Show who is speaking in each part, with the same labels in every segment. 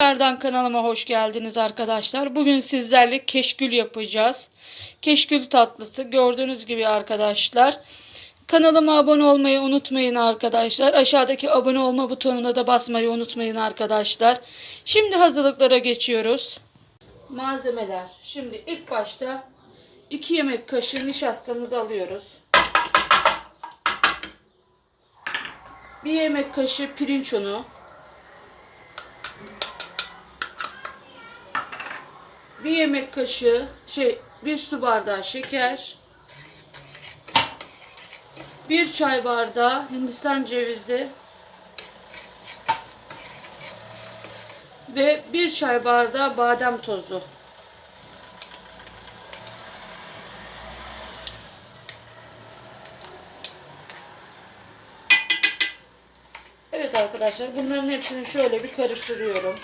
Speaker 1: Tekrardan kanalıma hoş geldiniz arkadaşlar. Bugün sizlerle keşkül yapacağız. Keşkül tatlısı gördüğünüz gibi arkadaşlar. Kanalıma abone olmayı unutmayın arkadaşlar. Aşağıdaki abone olma butonuna da basmayı unutmayın arkadaşlar. Şimdi hazırlıklara geçiyoruz. Malzemeler. Şimdi ilk başta 2 yemek kaşığı nişastamızı alıyoruz. 1 yemek kaşığı pirinç unu. Bir yemek kaşığı şey bir su bardağı şeker. Bir çay bardağı hindistan cevizi. Ve bir çay bardağı badem tozu. Evet arkadaşlar bunların hepsini şöyle bir karıştırıyorum.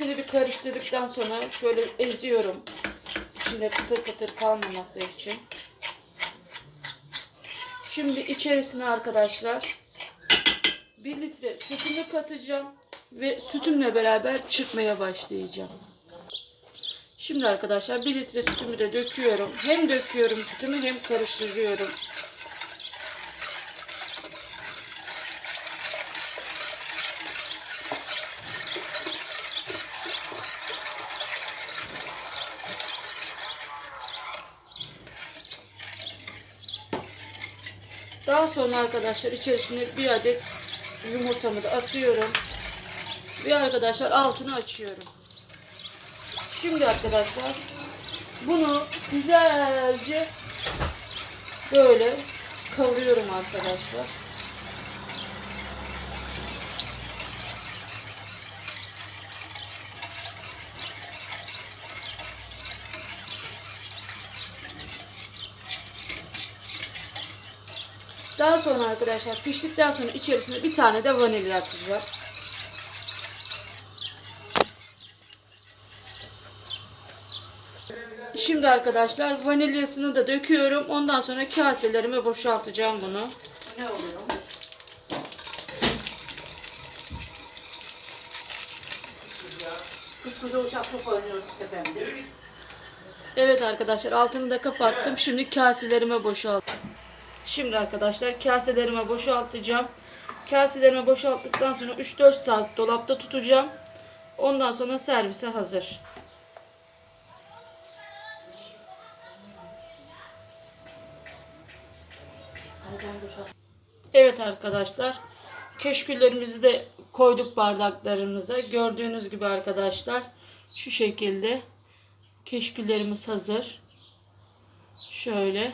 Speaker 1: Hepsini bir karıştırdıktan sonra şöyle eziyorum. İçinde pıtır pıtır kalmaması için. Şimdi içerisine arkadaşlar 1 litre sütümü katacağım ve sütümle beraber çıkmaya başlayacağım. Şimdi arkadaşlar 1 litre sütümü de döküyorum. Hem döküyorum sütümü hem karıştırıyorum. Daha sonra arkadaşlar içerisine bir adet yumurtamı da atıyorum. Ve arkadaşlar altını açıyorum. Şimdi arkadaşlar bunu güzelce böyle kavuruyorum arkadaşlar. Daha sonra arkadaşlar piştikten sonra içerisine bir tane de vanilya atacağım. Şimdi arkadaşlar vanilyasını da döküyorum. Ondan sonra kaselerime boşaltacağım bunu.
Speaker 2: Ne oluyormuş? Biz burada uşak top oynuyoruz tepemde.
Speaker 1: Evet arkadaşlar altını da kapattım. Şimdi kaselerime boşalt. Şimdi arkadaşlar kaselerime boşaltacağım. Kaselerime boşalttıktan sonra 3-4 saat dolapta tutacağım. Ondan sonra servise hazır. Evet arkadaşlar. Keşküllerimizi de koyduk bardaklarımıza. Gördüğünüz gibi arkadaşlar. Şu şekilde. Keşküllerimiz hazır. Şöyle.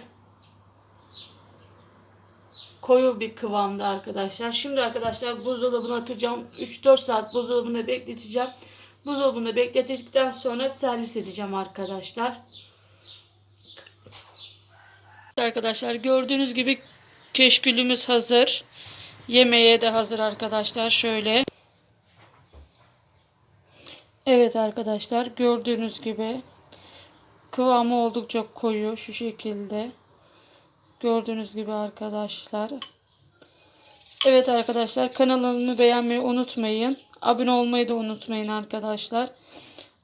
Speaker 1: Koyu bir kıvamda arkadaşlar. Şimdi arkadaşlar buzdolabına atacağım. 3-4 saat buzdolabında bekleteceğim. Buzdolabında beklettikten sonra servis edeceğim arkadaşlar. Arkadaşlar gördüğünüz gibi keşkülümüz hazır. Yemeğe de hazır arkadaşlar şöyle. Evet arkadaşlar gördüğünüz gibi kıvamı oldukça koyu şu şekilde. Gördüğünüz gibi arkadaşlar. Evet arkadaşlar kanalımı beğenmeyi unutmayın. Abone olmayı da unutmayın arkadaşlar.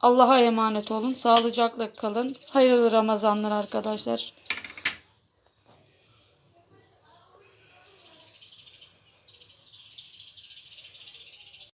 Speaker 1: Allah'a emanet olun. Sağlıcakla kalın. Hayırlı Ramazanlar arkadaşlar.